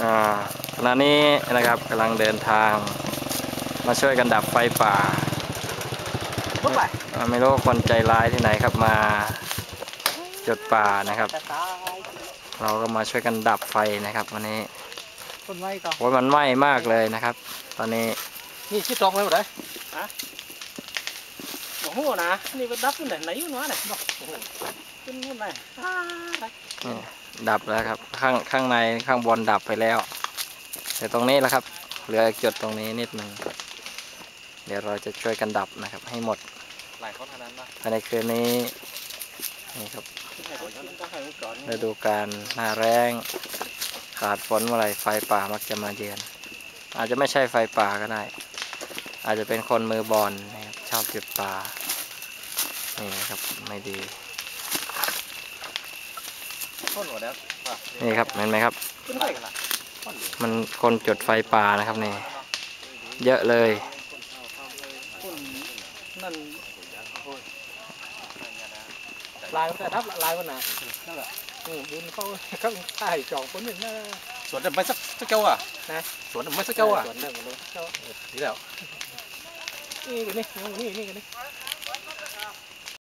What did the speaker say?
อ่าขณะนี้นะครับกำลังเดินทาง มาช่วยกันดับไฟป่าปุ๊บไปอ่าไม่รู้คนใจร้ายที่ไหนครับมาจุดป่านะครับแต่ตายเราก็มาช่วยกันดับไฟนะครับวันนี้คนไว้ก่อนโอ้ยมันไหม้มากเลยนะครับ ตอนนี้นี่ชิดตรงเลยหมดเลยฮะโอ้โหนะนี่ก็ดับขึ้นไหนไหนอยู่วะเนี่ยบอกโอ้โหขึ้นนู่นไหนอ่าไปนี่ ดับแล้วครับ ข้างข้างในข้างบนดับไปแล้ว แต่ตรงนี้แหละครับ เหลือจุดตรงนี้นิดหนึ่งเดี๋ยวเราจะช่วยกันดับนะครับ ให้หมดหลายคนเท่านั้นปะภายในคืนนี้นี่ครับให้ผมต้องให้ผมก่อนฤดูการหน้าแรงขาดฝนเมื่อไหรไฟป่ามักจะมาเยือน อาจจะไม่ใช่ไฟป่าก็ได้ อาจจะเป็นคนมือบอลนะครับชอบจุดป่านี่นะครับไม่ดีต้ นหมดแล้วนี่ครับเห็นไหมครับขึ้นไปกันละมันคนจุดไฟป่านะครับนี่ เยอะเลยคนนั่นลายมันแต่ทับลายมันนะนั่นแหละอืมบุญเขาเขาใต้จองคนหนึ่งนะสวนไม่สักสักเจ้าอะนะสวนไม่สักเจ้าอะส่วนหนึ่งเลยเจ้านี่แล้วนี่กันนี่นี่นี่กันนี่